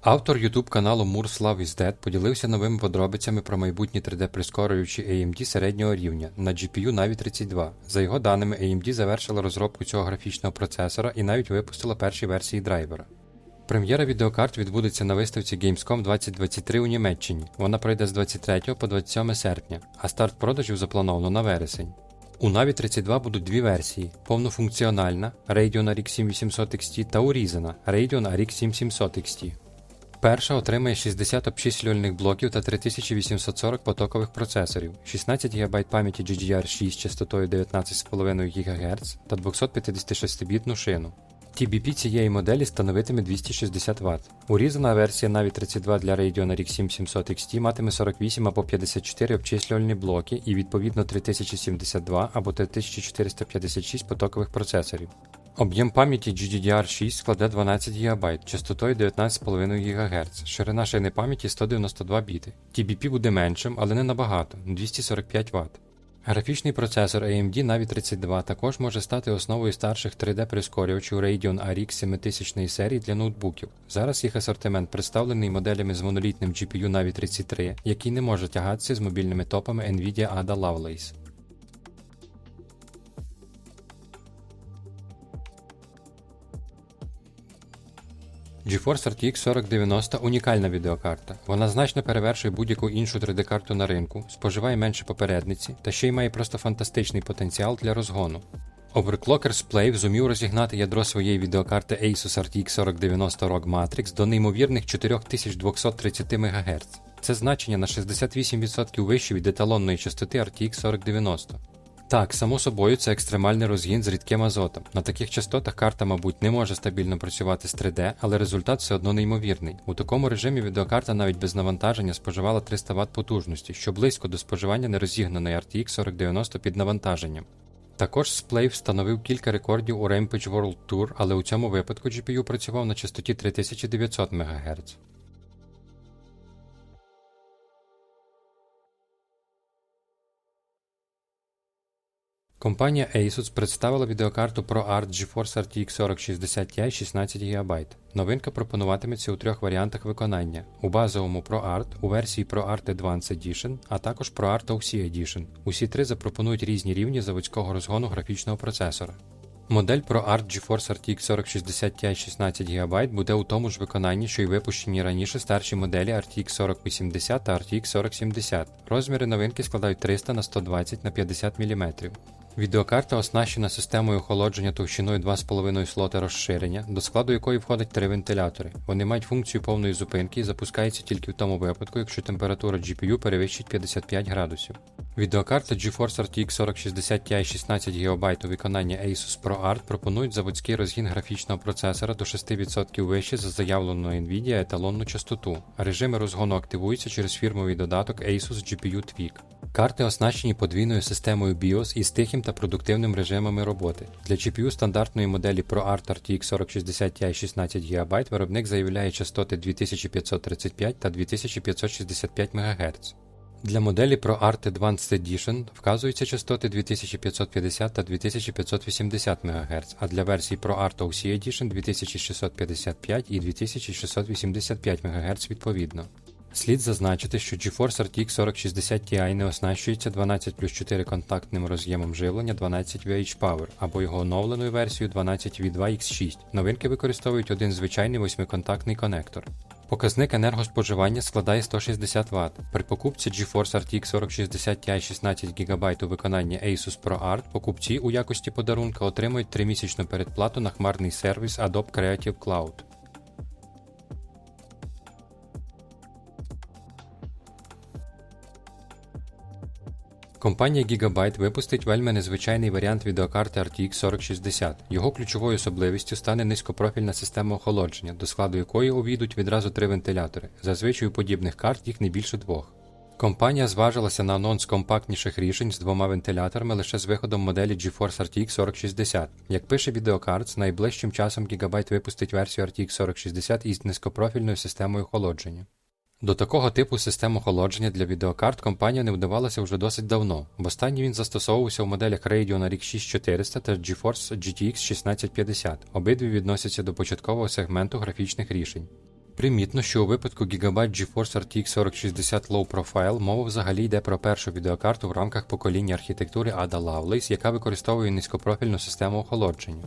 Автор YouTube каналу Moore Love is Dead поділився новими подробицями про майбутні 3D-прискорювачі AMD середнього рівня на GPU Navi 32. За його даними, AMD завершила розробку цього графічного процесора і навіть випустила перші версії драйвера. Прем'єра відеокарт відбудеться на виставці Gamescom 2023 у Німеччині. Вона пройде з 23 по 27 серпня, а старт продажів заплановано на вересень. У Navi 32 будуть дві версії: повнофункціональна Radeon RX 7800 XT та урізана Radeon RX 7700 XT. Перша отримає 60 обчислювальних блоків та 3840 потокових процесорів, 16 ГБ пам'яті GDDR6 з частотою 19,5 ГГц та 256-бітну шину. TBP цієї моделі становитиме 260 Вт. Урізана версія Navi 32 для Radeon RX 7700 XT матиме 48 або 54 обчислювальні блоки і відповідно 3072 або 3456 потокових процесорів. Об'єм пам'яті GDDR6 складе 12 ГБ частотою 19,5 ГГц, ширина шини пам'яті 192 біти. TBP буде меншим, але не набагато 245 Вт. Графічний процесор AMD Navi 32 також може стати основою старших 3D-прискорювачів Radeon RX 7000 серії для ноутбуків. Зараз їх асортимент представлений моделями з монолітним GPU Navi 33, який не може тягатися з мобільними топами Nvidia Ada Lovelace. GeForce RTX 4090 унікальна відеокарта. Вона значно перевершує будь-яку іншу 3D-карту на ринку, споживає менше попередниці та ще й має просто фантастичний потенціал для розгону. Overclocker Splave зумів розігнати ядро своєї відеокарти Asus RTX 4090 ROG Matrix до неймовірних 4230 МГц. Це значення на 68% вище від еталонної частоти RTX 4090. Так, само собою, це екстремальний розгін з рідким азотом. На таких частотах карта, мабуть, не може стабільно працювати з 3D, але результат все одно неймовірний. У такому режимі відеокарта навіть без навантаження споживала 300 Вт потужності, що близько до споживання нерозігнаної RTX 4090 під навантаженням. Також Splave встановив кілька рекордів у Rampage World Tour, але у цьому випадку GPU працював на частоті 3900 МГц. Компанія Asus представила відеокарту ProArt GeForce RTX 4060 Ti 16 ГБ. Новинка пропонуватиметься у трьох варіантах виконання: у базовому ProArt, у версії ProArt Advanced Edition, а також ProArt OC Edition. Усі три запропонують різні рівні заводського розгону графічного процесора. Модель ProArt GeForce RTX 4060 Ti 16 ГБ буде у тому ж виконанні, що й випущені раніше старші моделі RTX 4080 та RTX 4070. Розміри новинки складають 300 на 120 на 50 мм. Відеокарта оснащена системою охолодження товщиною 2,5 слота розширення, до складу якої входять три вентилятори. Вони мають функцію повної зупинки і запускаються тільки в тому випадку, якщо температура GPU перевищить 55 градусів. Відеокарта GeForce RTX 4060 Ti 16 ГБ у виконанні Asus ProArt пропонують заводський розгін графічного процесора до 6% вище за заявленою Nvidia еталонну частоту. Режими розгону активуються через фірмовий додаток Asus GPU Tweak. Карти оснащені подвійною системою BIOS із тихим та продуктивним режимами роботи. Для GPU стандартної моделі ProArt RTX 4060 Ti 16 ГБ виробник заявляє частоти 2535 та 2565 МГц. Для моделі ProArt Advanced Edition вказуються частоти 2550 та 2580 МГц, а для версії ProArt OC Edition 2655 і 2685 МГц відповідно. Слід зазначити, що GeForce RTX 4060 Ti не оснащується 12 плюс 4 контактним роз'ємом живлення 12 VH Power або його оновленою версією 12 v 2 x 6 Новинки використовують один звичайний восьмиконтактний конектор. Показник енергоспоживання складає 160 Вт. При покупці GeForce RTX 4060 Ti 16 ГБ у виконанні Asus ProArt покупці у якості подарунка отримують 3-місячну передплату на хмарний сервіс Adobe Creative Cloud. Компанія Gigabyte випустить вельми незвичайний варіант відеокарти RTX 4060. Його ключовою особливістю стане низькопрофільна система охолодження, до складу якої увійдуть відразу три вентилятори. Зазвичай у подібних карт їх не більше двох. Компанія зважилася на анонс компактніших рішень з двома вентиляторами лише з виходом моделі GeForce RTX 4060. Як пише Videocards, найближчим часом Gigabyte випустить версію RTX 4060 із низькопрофільною системою охолодження. До такого типу систем охолодження для відеокарт компанія не вдавалася вже досить давно. Востаннє він застосовувався в моделях Radeon RX 6400 та GeForce GTX 1650. Обидві відносяться до початкового сегменту графічних рішень. Примітно, що у випадку Gigabyte GeForce RTX 4060 Low Profile мова взагалі йде про першу відеокарту в рамках покоління архітектури Ada Lovelace, яка використовує низькопрофільну систему охолодження.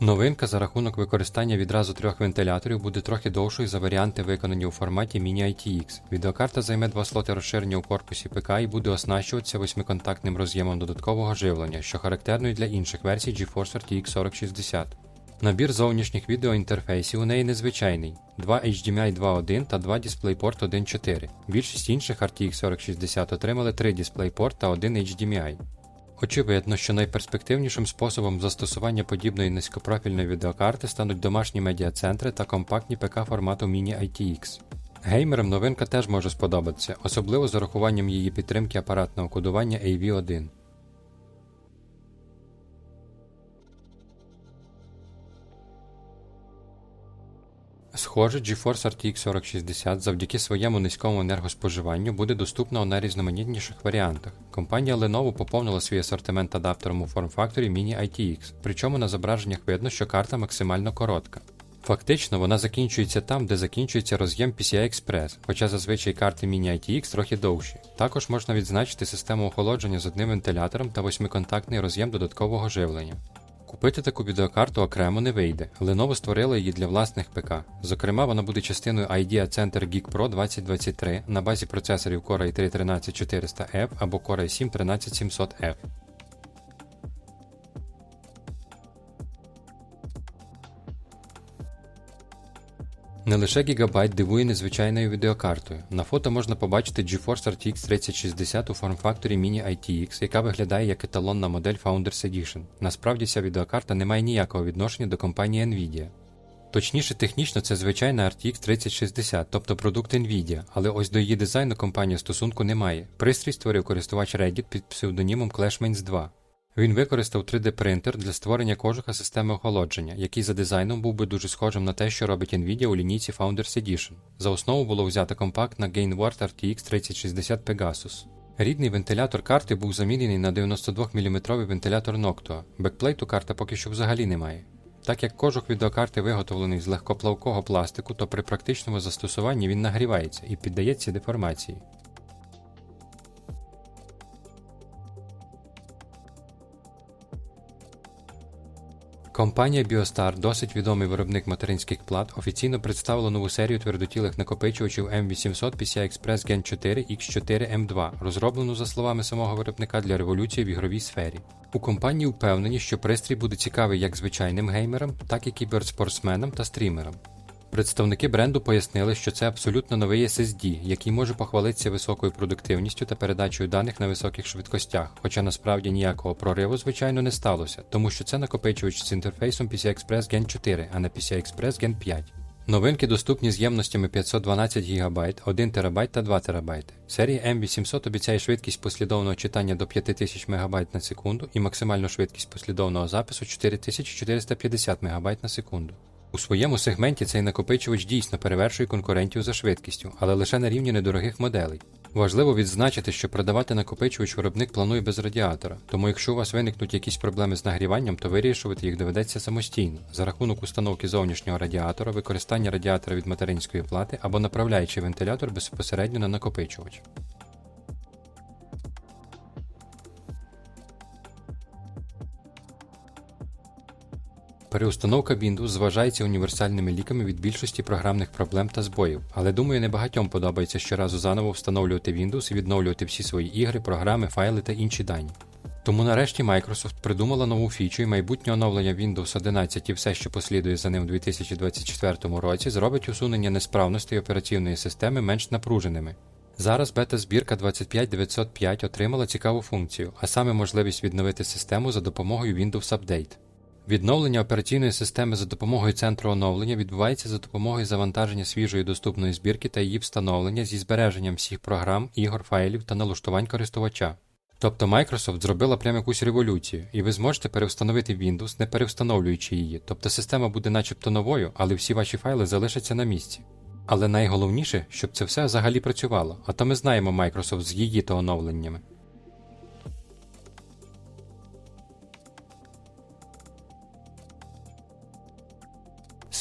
Новинка за рахунок використання відразу трьох вентиляторів буде трохи довшою за варіанти, виконані у форматі Mini ITX. Відеокарта займе два слоти розширення у корпусі ПК і буде оснащуватися восьмиконтактним роз'ємом додаткового живлення, що характерно і для інших версій GeForce RTX 4060. Набір зовнішніх відеоінтерфейсів у неї незвичайний: два HDMI 2.1 та два DisplayPort 1.4. Більшість інших RTX 4060 отримали три DisplayPort та один HDMI. Очевидно, що найперспективнішим способом застосування подібної низькопрофільної відеокарти стануть домашні медіацентри та компактні ПК формату Mini ITX. Геймерам новинка теж може сподобатися, особливо з урахуванням її підтримки апаратного кодування AV1. Схоже, GeForce RTX 4060 завдяки своєму низькому енергоспоживанню буде доступна у найрізноманітніших варіантах. Компанія Lenovo поповнила свій асортимент адаптером у форм-факторі Mini ITX, причому на зображеннях видно, що карта максимально коротка. Фактично, вона закінчується там, де закінчується роз'єм PCI Express, хоча зазвичай карти Mini ITX трохи довші. Також можна відзначити систему охолодження з одним вентилятором та восьмиконтактний роз'єм додаткового живлення. Купити таку відеокарту окремо не вийде. Lenovo створила її для власних ПК. Зокрема, вона буде частиною IDEA Center Geek Pro 2023 на базі процесорів Core i3 13400F або Core i7 13700F. Не лише Gigabyte дивує незвичайною відеокартою. На фото можна побачити GeForce RTX 3060 у форм-факторі Mini ITX, яка виглядає як еталонна модель Founders Edition. Насправді ця відеокарта не має ніякого відношення до компанії Nvidia. Точніше, технічно це звичайна RTX 3060, тобто продукт Nvidia, але ось до її дизайну компанія стосунку не має. Пристрій створив користувач Reddit під псевдонімом ClashMains 2. Він використав 3D-принтер для створення кожуха системи охолодження, який за дизайном був би дуже схожим на те, що робить Nvidia у лінійці Founders Edition. За основу було взято компактна Gainward RTX 3060 Pegasus. Рідний вентилятор карти був замінений на 92 мм вентилятор Noctua. Бекплейту карта поки що взагалі немає. Так як кожух відеокарти виготовлений з легкоплавкого пластику, то при практичному застосуванні він нагрівається і піддається деформації. Компанія Biostar, досить відомий виробник материнських плат, офіційно представила нову серію твердотілих накопичувачів M800 PCI Express Gen 4 X4 M2, розроблену, за словами самого виробника, для революції в ігровій сфері. У компанії впевнені, що пристрій буде цікавий як звичайним геймерам, так і кіберспортсменам та стрімерам. Представники бренду пояснили, що це абсолютно новий SSD, який може похвалитися високою продуктивністю та передачею даних на високих швидкостях, хоча насправді ніякого прориву, звичайно, не сталося, тому що це накопичувач з інтерфейсом PCI Express Gen 4, а не PCI Express Gen 5. Новинки доступні з ємностями 512 ГБ, 1 ТБ та 2 ТБ. Серія M800 обіцяє швидкість послідовного читання до 5000 МБ на секунду і максимальну швидкість послідовного запису 4450 МБ на секунду. У своєму сегменті цей накопичувач дійсно перевершує конкурентів за швидкістю, але лише на рівні недорогих моделей. Важливо відзначити, що продавати накопичувач виробник планує без радіатора, тому якщо у вас виникнуть якісь проблеми з нагріванням, то вирішувати їх доведеться самостійно за рахунок установки зовнішнього радіатора, використання радіатора від материнської плати або направляючи вентилятор безпосередньо на накопичувач. Переустановка Windows зважається універсальними ліками від більшості програмних проблем та збоїв, але думаю, не багатьом подобається щоразу заново встановлювати Windows і відновлювати всі свої ігри, програми, файли та інші дані. Тому нарешті Microsoft придумала нову фічу і майбутнє оновлення Windows 11 і все, що послідує за ним у 2024 році, зробить усунення несправностей операційної системи менш напруженими. Зараз бета-збірка 25905 отримала цікаву функцію, а саме можливість відновити систему за допомогою Windows Update. Відновлення операційної системи за допомогою центру оновлення відбувається за допомогою завантаження свіжої доступної збірки та її встановлення зі збереженням всіх програм, ігор, файлів та налаштувань користувача. Тобто Microsoft зробила прям якусь революцію, і ви зможете перевстановити Windows, не перевстановлюючи її. Тобто система буде начебто новою, але всі ваші файли залишаться на місці. Але найголовніше, щоб це все взагалі працювало, а то ми знаємо Microsoft з її то оновленнями.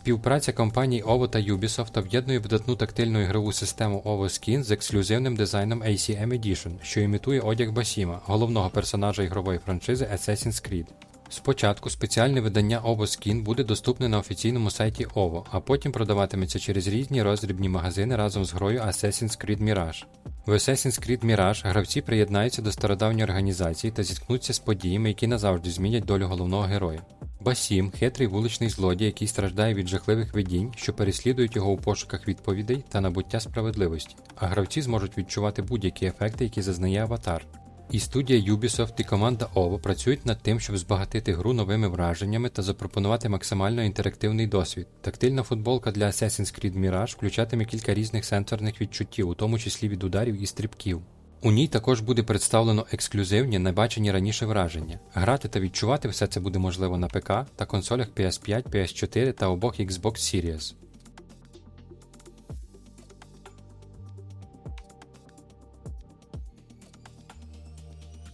Співпраця компаній OVO та Ubisoft об'єднує видатну тактильну ігрову систему OVO Skin з ексклюзивним дизайном ACM Edition, що імітує одяг Басіма, головного персонажа ігрової франшизи Assassin's Creed. Спочатку спеціальне видання OVO Skin буде доступне на офіційному сайті OVO, а потім продаватиметься через різні роздрібні магазини разом з грою Assassin's Creed Mirage. В Assassin's Creed Mirage гравці приєднаються до стародавньої організації та зіткнуться з подіями, які назавжди змінять долю головного героя. Басім хитрий вуличний злодій, який страждає від жахливих видінь, що переслідують його у пошуках відповідей та набуття справедливості, а гравці зможуть відчувати будь-які ефекти, які зазнає аватар. І студія Ubisoft і команда OVO працюють над тим, щоб збагатити гру новими враженнями та запропонувати максимально інтерактивний досвід. Тактильна футболка для Assassin's Creed Mirage включатиме кілька різних сенсорних відчуттів, у тому числі від ударів і стрибків. У ній також буде представлено ексклюзивні, небачені раніше враження. Грати та відчувати все це буде можливо на ПК та консолях PS5, PS4 та обох Xbox Series.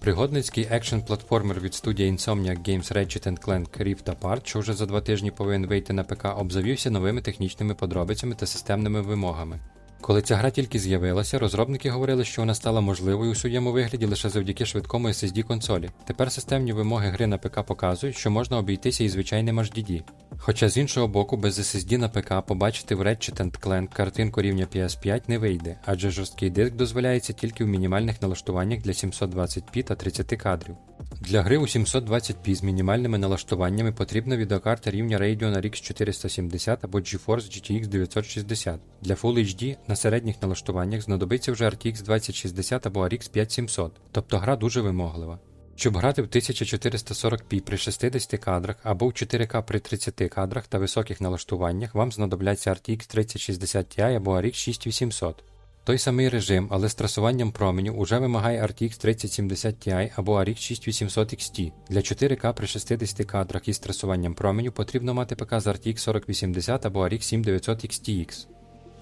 Пригодницький екшн-платформер від студії Insomniac Games Ratchet Clank Rift Apart, що вже за два тижні повинен вийти на ПК, обзавівся новими технічними подробицями та системними вимогами. Коли ця гра тільки з'явилася, розробники говорили, що вона стала можливою у своєму вигляді лише завдяки швидкому SSD консолі. Тепер системні вимоги гри на ПК показують, що можна обійтися і звичайним HDD. Хоча з іншого боку, без SSD на ПК побачити в Ratchet Clank картинку рівня PS5 не вийде, адже жорсткий диск дозволяється тільки в мінімальних налаштуваннях для 720p та 30 кадрів. Для гри у 720p з мінімальними налаштуваннями потрібна відеокарта рівня Radeon RX 470 або GeForce GTX 960. Для Full HD на середніх налаштуваннях знадобиться вже RTX 2060 або RX 5700, тобто гра дуже вимоглива. Щоб грати в 1440p при 60 кадрах або в 4К при 30 кадрах та високих налаштуваннях, вам знадобляться RTX 3060 Ti або RX 6800. Той самий режим, але з трасуванням променю уже вимагає RTX 3070 Ti або RX 6800 XT. Для 4К при 60 кадрах із трасуванням променю потрібно мати ПК з RTX 4080 або RX 7900 XTX.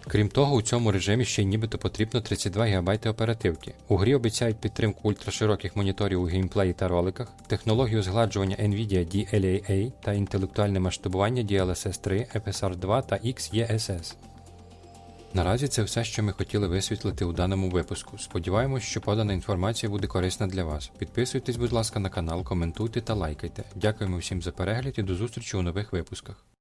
Крім того, у цьому режимі ще нібито потрібно 32 ГБ оперативки. У грі обіцяють підтримку ультрашироких моніторів у геймплеї та роликах, технологію згладжування NVIDIA DLAA та інтелектуальне масштабування DLSS 3, FSR 2 та XeSS. Наразі це все, що ми хотіли висвітлити у даному випуску. Сподіваємось, що подана інформація буде корисна для вас. Підписуйтесь, будь ласка, на канал, коментуйте та лайкайте. Дякуємо всім за перегляд і до зустрічі у нових випусках.